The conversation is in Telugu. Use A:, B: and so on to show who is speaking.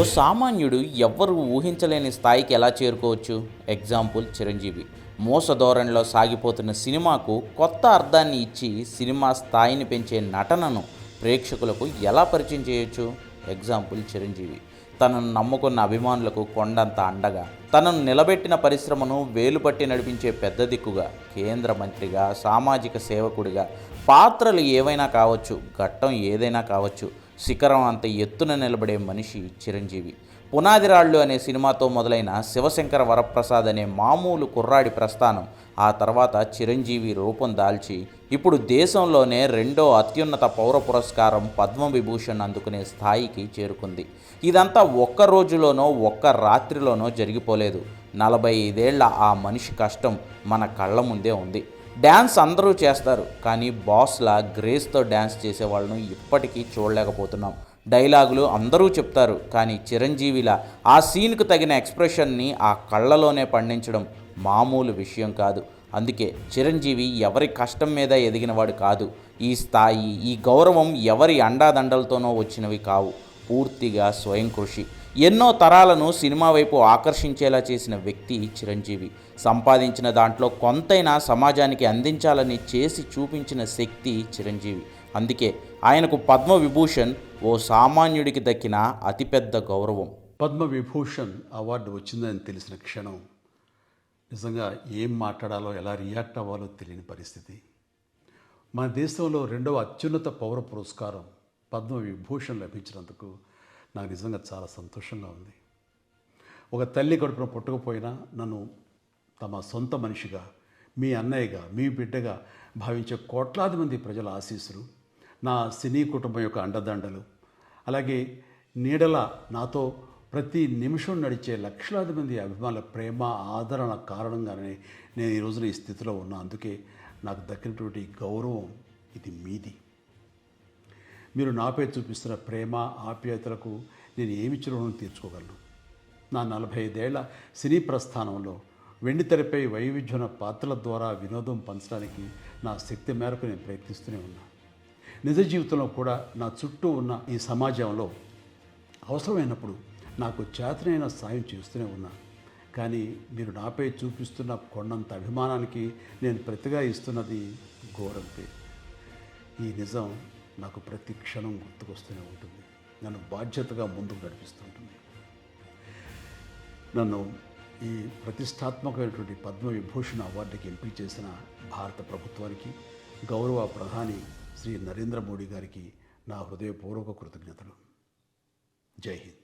A: ఓ సామాన్యుడు ఎవ్వరు ఊహించలేని స్థాయికి ఎలా చేరుకోవచ్చు? ఎగ్జాంపుల్ చిరంజీవి. మోస ధోరణిలో సాగిపోతున్న సినిమాకు కొత్త అర్థాన్ని ఇచ్చి సినిమా స్థాయిని పెంచే నటనను ప్రేక్షకులకు ఎలా పరిచయం చేయొచ్చు? ఎగ్జాంపుల్ చిరంజీవి. తనను నమ్ముకున్న అభిమానులకు కొండంత అండగా తనను నిలబెట్టిన పరిశ్రమను వేలుపట్టి నడిపించే పెద్ద దిక్కుగా కేంద్ర మంత్రిగా సామాజిక సేవకుడిగా పాత్రలు ఏవైనా కావచ్చు ఘట్టం ఏదైనా కావచ్చు శిఖరం అంత ఎత్తున నిలబడే మనిషి చిరంజీవి. పునాదిరాళ్ళు అనే సినిమాతో మొదలైన శివశంకర వరప్రసాద్ అనే మామూలు కుర్రాడి ప్రస్థానం ఆ తర్వాత చిరంజీవి రూపం దాల్చి ఇప్పుడు దేశంలోనే రెండో అత్యున్నత పౌర పురస్కారం పద్మవిభూషణ్ అందుకునే స్థాయికి చేరుకుంది. ఇదంతా ఒక్క రోజులోనో ఒక్క రాత్రిలోనో జరిగిపోలేదు. నలభై ఐదేళ్ళ ఆ మనిషి కష్టం మన కళ్ళ ముందే ఉంది. డ్యాన్స్ అందరూ చేస్తారు కానీ బాస్లా గ్రేస్తో డ్యాన్స్ చేసే వాళ్ళను ఇప్పటికీ చూడలేకపోతున్నాం. డైలాగులు అందరూ చెప్తారు కానీ చిరంజీవిలా ఆ సీన్కు తగిన ఎక్స్ప్రెషన్ని ఆ కళ్ళలోనే పండించడం మామూలు విషయం కాదు. అందుకే చిరంజీవి ఎవరి కష్టం మీద ఎదిగినవాడు కాదు. ఈ స్థాయి ఈ గౌరవం ఎవరి అండాదండలతోనో వచ్చినవి కావు. పూర్తిగా స్వయం కృషి. ఎన్నో తరాలను సినిమా వైపు ఆకర్షించేలా చేసిన వ్యక్తి చిరంజీవి. సంపాదించిన దాంట్లో కొంతైనా సమాజానికి అందించాలని చేసి చూపించిన శక్తి చిరంజీవి. అందుకే ఆయనకు పద్మవిభూషణ్ ఓ సామాన్యుడికి దక్కిన అతిపెద్ద గౌరవం.
B: పద్మవిభూషణ్ అవార్డు వచ్చిందని తెలిసిన క్షణం నిజంగా ఏం మాట్లాడాలో ఎలా రియాక్ట్ అవ్వాలో తెలియని పరిస్థితి. మన దేశంలో రెండవ అత్యున్నత పౌర పురస్కారం పద్మవిభూషణ్ లభించినందుకు నాకు నిజంగా చాలా సంతోషంగా ఉంది. ఒక తల్లి కడుపున పుట్టకపోయినా నన్ను తమ సొంత మనిషిగా మీ అన్నయ్యగా మీ బిడ్డగా భావించే కోట్లాది మంది ప్రజల ఆశీస్సులు నా సినీ కుటుంబం యొక్క అండదండలు అలాగే నీడల నాతో ప్రతి నిమిషం నడిచే లక్షలాది మంది అభిమానుల ప్రేమ ఆదరణ కారణంగానే నేను ఈ రోజున ఈ స్థితిలో ఉన్నా. అందుకే నాకు దక్కినటువంటి గౌరవం ఇది మీది. మీరు నాపై చూపిస్తున్న ప్రేమ ఆప్యాయతలకు నేను ఏమి రుణం తీర్చుకోగలను? నా నలభై ఐదేళ్ళ సినీ ప్రస్థానంలో వెండి తెరపై వైవిధ్యమైన పాత్రల ద్వారా వినోదం పంచడానికి నా శక్తి మేరకు నేను ప్రయత్నిస్తూనే ఉన్నా. నిజ జీవితంలో కూడా నా చుట్టూ ఉన్న ఈ సమాజంలో అవసరమైనప్పుడు నాకు చేతనైన సాయం చేస్తూనే ఉన్నా. కానీ మీరు నాపై చూపిస్తున్న కొండంత అభిమానానికి నేను ప్రతిగా ఇస్తున్నది ఘోరంతే ఈ నిజం నాకు ప్రతి క్షణం గుర్తుకొస్తూనే ఉంటుంది. నన్ను బాధ్యతగా ముందుకు నడిపిస్తుంటుంది. నన్ను ఈ ప్రతిష్టాత్మకమైనటువంటి పద్మవిభూషణ అవార్డుకి ఎంపిక చేసిన భారత ప్రభుత్వానికి గౌరవ ప్రధాని శ్రీ నరేంద్ర మోడీ గారికి నా హృదయపూర్వక కృతజ్ఞతలు. జై హింద్.